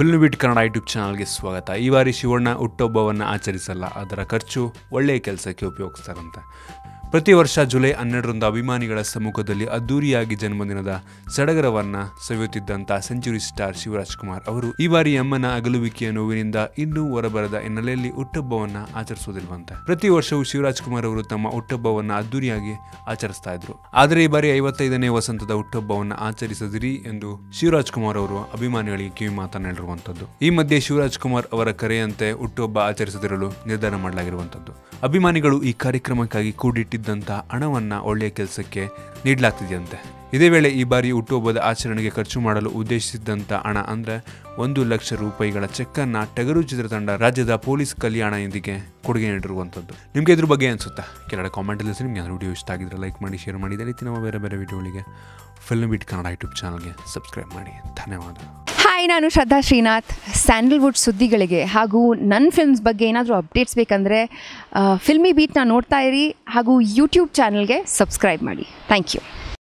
Film bit Kannada YouTube ಚಾನಲ್ಗೆ ಸ್ವಾಗತ. ಈ ಬಾರಿ ಶಿವಣ್ಣ ಹುಟ್ಟುಹಬ್ಬವನ್ನು ಆಚರಿಸಲ್ಲ, ಅದರ ಖರ್ಚು ಒಳ್ಳೆಯ ಕೆಲಸಕ್ಕೆ ಉಪಯೋಗಿಸ್ತಾರಂತೆ. ಪ್ರತಿ ವರ್ಷ ಜುಲೈ ಹನ್ನೆರಡರಂದು ಅಭಿಮಾನಿಗಳ ಸಮ್ಮುಖದಲ್ಲಿ ಅದ್ದೂರಿಯಾಗಿ ಜನ್ಮದಿನದ ಸಡಗರವನ್ನ ಸವಿಯುತ್ತಿದ್ದಂತಹ ಸೆಂಚುರಿ ಸ್ಟಾರ್ ಶಿವರಾಜ್ ಕುಮಾರ್ ಅವರು ಈ ಬಾರಿ ಅಮ್ಮನ ಅಗಲುವಿಕೆಯ ನೋವಿನಿಂದ ಇನ್ನೂ ಹೊರಬರದ ಹಿನ್ನೆಲೆಯಲ್ಲಿ ಹುಟ್ಟುಹಬ್ಬವನ್ನ ಆಚರಿಸುವುದಿಲ್ವಂತೆ. ಪ್ರತಿ ವರ್ಷವೂ ಶಿವರಾಜ್ ಕುಮಾರ್ ಅವರು ತಮ್ಮ ಹುಟ್ಟುಹಬ್ಬವನ್ನ ಅದ್ದೂರಿಯಾಗಿ ಆಚರಿಸ್ತಾ ಇದ್ರು. ಆದರೆ ಈ ಬಾರಿ ಐವತ್ತೈದನೇ ವಸಂತದ ಹುಟ್ಟುಹಬ್ಬವನ್ನ ಆಚರಿಸದಿರಿ ಎಂದು ಶಿವರಾಜ್ ಕುಮಾರ್ ಅವರು ಅಭಿಮಾನಿಗಳಿಗೆ ಕಿವಿ ಮಾತನಾಡಿರುವಂತದ್ದು ಈ ಮಧ್ಯೆ ಶಿವರಾಜ್ ಕುಮಾರ್ ಅವರ ಕರೆಯಂತೆ ಹುಟ್ಟುಹಬ್ಬ ಆಚರಿಸದಿರಲು ನಿರ್ಧಾರ ಮಾಡಲಾಗಿರುವಂತದ್ದು. ಅಭಿಮಾನಿಗಳು ಈ ಕಾರ್ಯಕ್ರಮಕ್ಕಾಗಿ ಕೂಡಿಟ್ಟಿದ್ದಂಥ ಹಣವನ್ನು ಒಳ್ಳೆಯ ಕೆಲಸಕ್ಕೆ ನೀಡಲಾಗ್ತಿದೆಯಂತೆ. ಇದೇ ವೇಳೆ ಈ ಬಾರಿ ಹುಟ್ಟುಹಬ್ಬದ ಆಚರಣೆಗೆ ಖರ್ಚು ಮಾಡಲು ಉದ್ದೇಶಿಸಿದ್ದಂಥ ಹಣ ಅಂದ್ರೆ ಒಂದು ಲಕ್ಷ ರೂಪಾಯಿಗಳ ಚೆಕ್ಕನ್ನು ಟಗರು ಚಿತ್ರತಂಡ ರಾಜ್ಯದ ಪೊಲೀಸ್ ಕಲ್ಯಾಣ ಎಂದಿಗೆ ಕೊಡುಗೆ ನೀಡಿರುವಂಥದ್ದು. ನಿಮಗೆ ಇದ್ರ ಬಗ್ಗೆ ಅನ್ಸುತ್ತಾ? ಕೆಳಗಡೆ ಕಾಮೆಂಟಲ್ಲಿ ನಿಮಗೆ ವಿಡಿಯೋ ಇಷ್ಟ ಆಗಿದ್ರೆ ಲೈಕ್ ಮಾಡಿ ಶೇರ್ ಮಾಡಿ. ಇದೇ ರೀತಿ ನಮ್ಮ ಬೇರೆ ಬೇರೆ ವಿಡಿಯೋಗಳಿಗೆ ಫಿಲ್ಮ್ ಬಿಟ್ ಕನ್ನಡ ಯೂಟ್ಯೂಬ್ ಚಾನಲ್ಗೆ ಸಬ್ಸ್ಕ್ರೈಬ್ ಮಾಡಿ. ಧನ್ಯವಾದ. ಹಾಯ್, ನಾನು ಶ್ರದ್ಧಾ ಶ್ರೀನಾಥ್. ಸ್ಯಾಂಡಲ್ವುಡ್ ಸುದ್ದಿಗಳಿಗೆ ಹಾಗೂ ನನ್ನ ಫಿಲ್ಮ್ಸ್ ಬಗ್ಗೆ ಏನಾದರೂ ಅಪ್ಡೇಟ್ಸ್ ಬೇಕಂದರೆ ಫಿಲ್ಮಿ ಬೀಟ್ನ ನೋಡ್ತಾ ಇರಿ ಹಾಗೂ ಯೂಟ್ಯೂಬ್ ಚಾನಲ್ಗೆ ಸಬ್ಸ್ಕ್ರೈಬ್ ಮಾಡಿ. Thank you